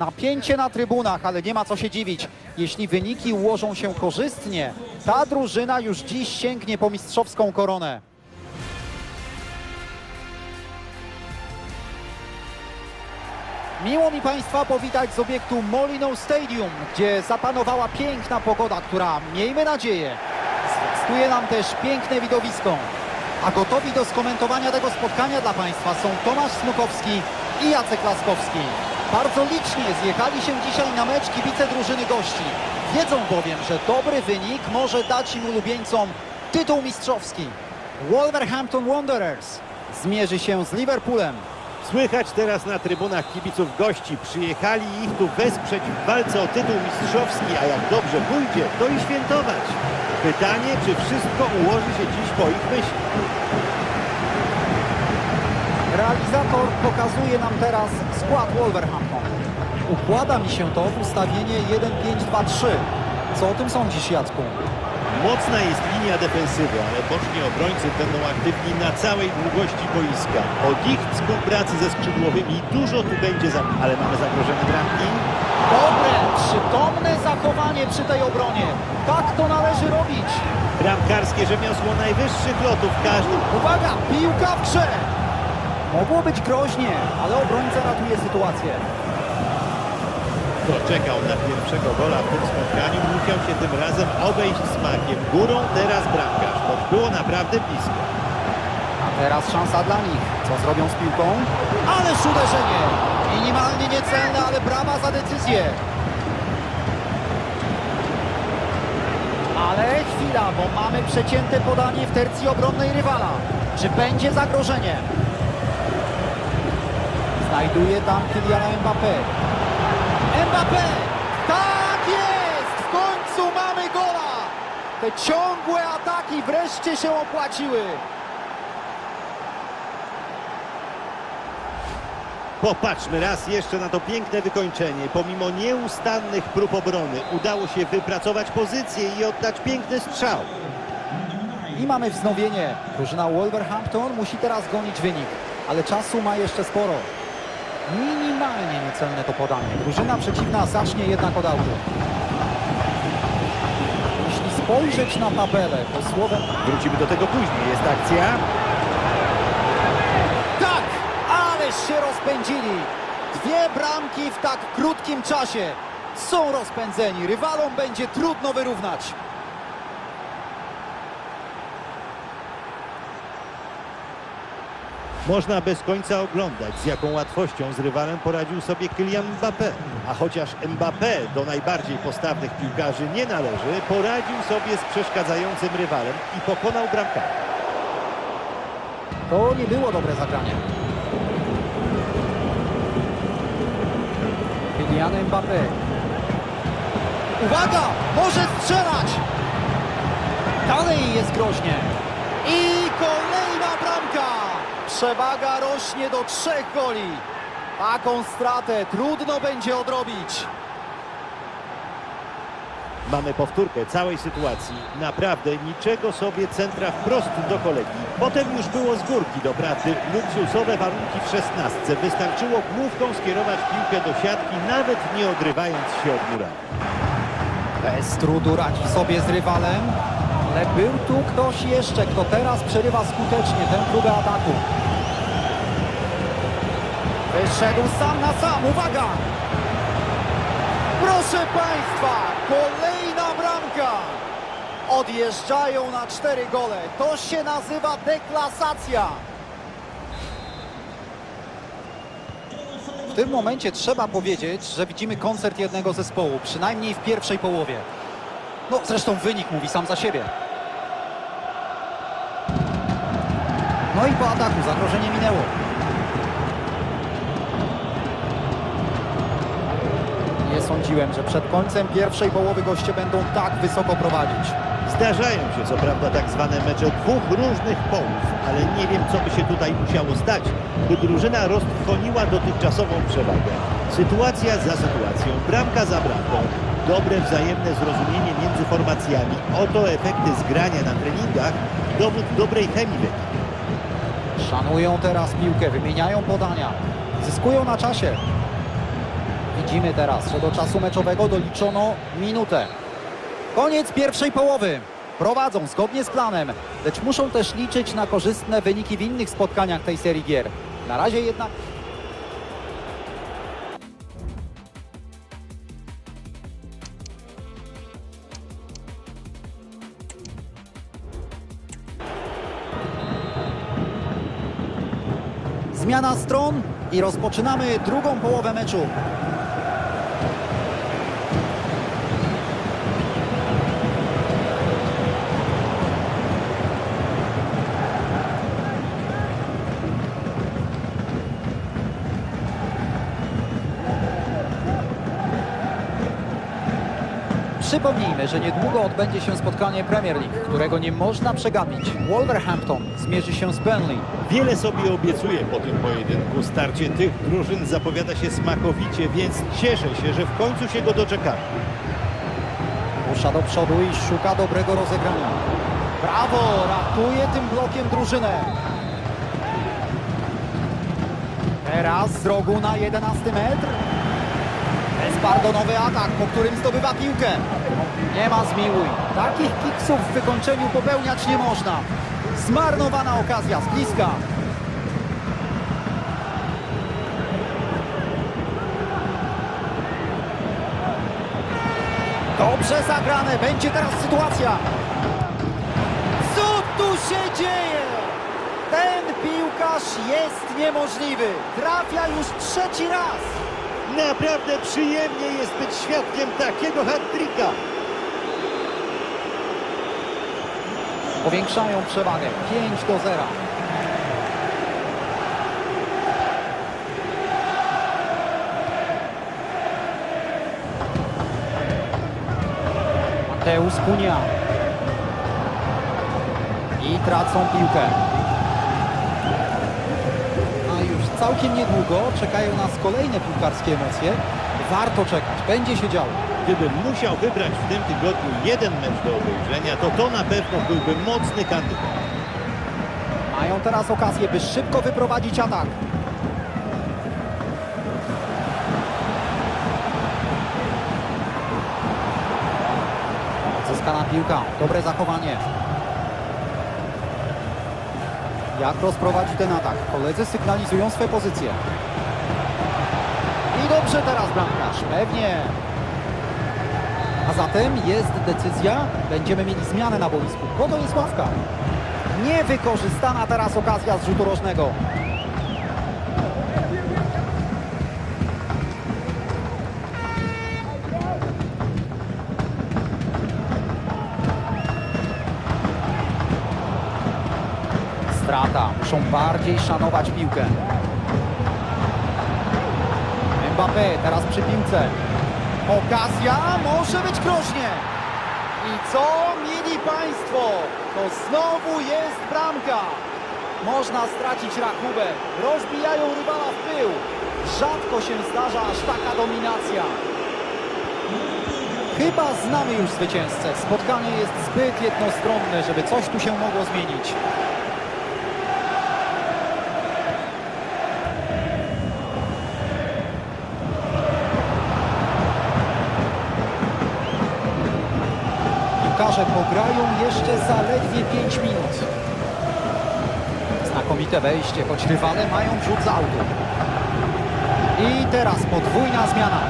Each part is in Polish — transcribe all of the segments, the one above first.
Napięcie na trybunach, ale nie ma co się dziwić. Jeśli wyniki ułożą się korzystnie, ta drużyna już dziś sięgnie po mistrzowską koronę. Miło mi Państwa powitać z obiektu Molino Stadium, gdzie zapanowała piękna pogoda, która, miejmy nadzieję, zwiastuje nam też piękne widowisko. A gotowi do skomentowania tego spotkania dla Państwa są Tomasz Smukowski i Jacek Laskowski. Bardzo licznie zjechali się dzisiaj na mecz kibice drużyny gości. Wiedzą bowiem, że dobry wynik może dać im ulubieńcom tytuł mistrzowski. Wolverhampton Wanderers zmierzy się z Liverpoolem. Słychać teraz na trybunach kibiców gości. Przyjechali ich tu wesprzeć w walce o tytuł mistrzowski, a jak dobrze pójdzie, to i świętować. Pytanie, czy wszystko ułoży się dziś po ich myśli. Pokazuje nam teraz skład Wolverhampton. Układa mi się to w ustawienie 1-5-2-3. Co o tym sądzisz, Jacku? Mocna jest linia defensywy, ale boczni obrońcy będą aktywni na całej długości boiska. Od ich współpracy ze skrzydłowymi dużo tu będzie, za... ale mamy zagrożone bramki. Dobre, przytomne zachowanie przy tej obronie. Tak to należy robić. Bramkarskie rzemiosło najwyższych lotów każdy. Uwaga, piłka w grze. Mogło być groźnie, ale obrońca ratuje sytuację. Kto czekał na pierwszego gola w tym spotkaniu, musiał się tym razem obejść smakiem. Górą teraz bramkarz, choć było naprawdę blisko. A teraz szansa dla nich. Co zrobią z piłką? Ależ uderzenie! Minimalnie niecelne, ale brawa za decyzję. Ale chwila, bo mamy przecięte podanie w tercji obronnej rywala. Czy będzie zagrożenie? Znajduje tam Kyliana Mbappé. Mbappé! Tak jest! W końcu mamy gola! Te ciągłe ataki wreszcie się opłaciły. Popatrzmy raz jeszcze na to piękne wykończenie. Pomimo nieustannych prób obrony udało się wypracować pozycję i oddać piękny strzał. I mamy wznowienie. Drużyna Wolverhampton musi teraz gonić wynik, ale czasu ma jeszcze sporo. Minimalnie niecelne to podanie. Drużyna przeciwna zacznie jednak od autu. Jeśli spojrzeć na tabelę, to słowem Wrócimy do tego później. Jest akcja. tak, ależ się rozpędzili. Dwie bramki w tak krótkim czasie. Są rozpędzeni. Rywalom będzie trudno wyrównać. Można bez końca oglądać, z jaką łatwością z rywalem poradził sobie Kylian Mbappé. A chociaż Mbappé do najbardziej postawnych piłkarzy nie należy, poradził sobie z przeszkadzającym rywalem i pokonał bramkarza. To nie było dobre zagranie. Kylian Mbappé. Uwaga! Może strzelać! Dalej jest groźnie. I! Przewaga rośnie do trzech goli. Taką stratę trudno będzie odrobić. Mamy powtórkę całej sytuacji. Naprawdę niczego sobie centra wprost do kolegi. Potem już było z górki doprawdy. Luksusowe warunki w szesnastce. Wystarczyło główką skierować piłkę do siatki, nawet nie odrywając się od mura. Bez trudu radzi sobie z rywalem, ale był tu ktoś jeszcze, kto teraz przerywa skutecznie tę próbę ataku. Wyszedł sam na sam, uwaga! Proszę Państwa, kolejna bramka! Odjeżdżają na cztery gole. To się nazywa deklasacja. W tym momencie trzeba powiedzieć, że widzimy koncert jednego zespołu, przynajmniej w pierwszej połowie. No, zresztą wynik mówi sam za siebie. No i po ataku zagrożenie minęło. Sądziłem, że przed końcem pierwszej połowy goście będą tak wysoko prowadzić. Zdarzają się co prawda tak zwane mecze dwóch różnych połów, ale nie wiem co by się tutaj musiało stać, by drużyna roztrwoniła dotychczasową przewagę. Sytuacja za sytuacją, bramka za bramką, dobre wzajemne zrozumienie między formacjami. Oto efekty zgrania na treningach dowód dobrej chemii. Szanują teraz piłkę, wymieniają podania. Zyskują na czasie. Widzimy teraz, że do czasu meczowego doliczono minutę. Koniec pierwszej połowy. Prowadzą zgodnie z planem, lecz muszą też liczyć na korzystne wyniki w innych spotkaniach tej serii gier. Na razie jednak... Zmiana stron i rozpoczynamy drugą połowę meczu. Przypomnijmy, że niedługo odbędzie się spotkanie Premier League, którego nie można przegapić. Wolverhampton zmierzy się z Burnley. Wiele sobie obiecuję po tym pojedynku. Starcie tych drużyn zapowiada się smakowicie, więc cieszę się, że w końcu się go doczekamy. Rusza do przodu i szuka dobrego rozegrania. Brawo! Ratuje tym blokiem drużynę. Teraz z rogu na 11 metr. Bezpardonowy atak, po którym zdobywa piłkę. Nie ma zmiłuj. Takich kiksów w wykończeniu popełniać nie można. Zmarnowana okazja z bliska. Dobrze zagrane, będzie teraz sytuacja. Co tu się dzieje? Ten piłkarz jest niemożliwy. Trafia już trzeci raz. Naprawdę przyjemnie jest być świadkiem takiego hat-tricka. Powiększają przewagę 5 do 0. Mateusz Kunia. I tracą piłkę. A już całkiem niedługo czekają nas kolejne piłkarskie emocje. Warto czekać, będzie się działo. Gdybym musiał wybrać w tym tygodniu jeden mecz do obejrzenia, to to na pewno byłby mocny kandydat. Mają teraz okazję, by szybko wyprowadzić atak. Zyskana piłka, dobre zachowanie. Jak rozprowadzić ten atak? Koledzy sygnalizują swe pozycje. I dobrze teraz bramkarz, pewnie. A zatem jest decyzja, będziemy mieli zmianę na boisku. Po to jest ławka. Niewykorzystana teraz okazja z rzutu rożnego. Muszą bardziej szanować piłkę. Mbappé teraz przy piłce. Okazja może być groźnie. I co, mili Państwo? To znowu jest bramka. Można stracić rachubę. Rozbijają rywala w pył. Rzadko się zdarza aż taka dominacja. Chyba znamy już zwycięzcę. Spotkanie jest zbyt jednostronne, żeby coś tu się mogło zmienić. Piłkarze pograją jeszcze zaledwie 5 minut. Znakomite wejście, choć rywale mają rzut z autu. I teraz podwójna zmiana.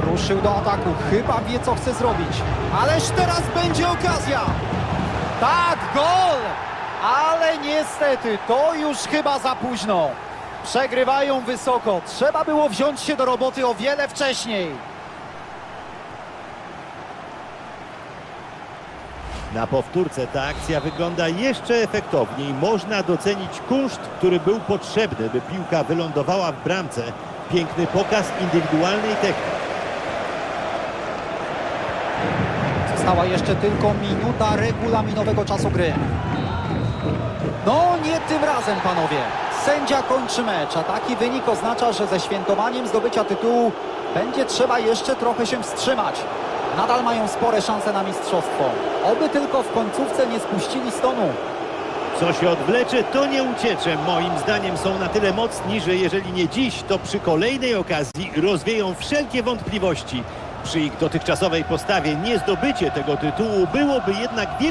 Ruszył do ataku, chyba wie co chce zrobić. Ależ teraz będzie okazja. Tak, gol! Ale niestety, to już chyba za późno. Przegrywają wysoko. Trzeba było wziąć się do roboty o wiele wcześniej. Na powtórce ta akcja wygląda jeszcze efektowniej. Można docenić kunszt, który był potrzebny, by piłka wylądowała w bramce. Piękny pokaz indywidualnej techniki. Została jeszcze tylko minuta regulaminowego czasu gry. No nie tym razem, panowie. Sędzia kończy mecz, a taki wynik oznacza, że ze świętowaniem zdobycia tytułu będzie trzeba jeszcze trochę się wstrzymać. Nadal mają spore szanse na mistrzostwo. Oby tylko w końcówce nie spuścili stonu. Co się odwlecze, to nie uciecze. Moim zdaniem są na tyle mocni, że jeżeli nie dziś, to przy kolejnej okazji rozwieją wszelkie wątpliwości. Przy ich dotychczasowej postawie nie zdobycie tego tytułu byłoby jednak wielkim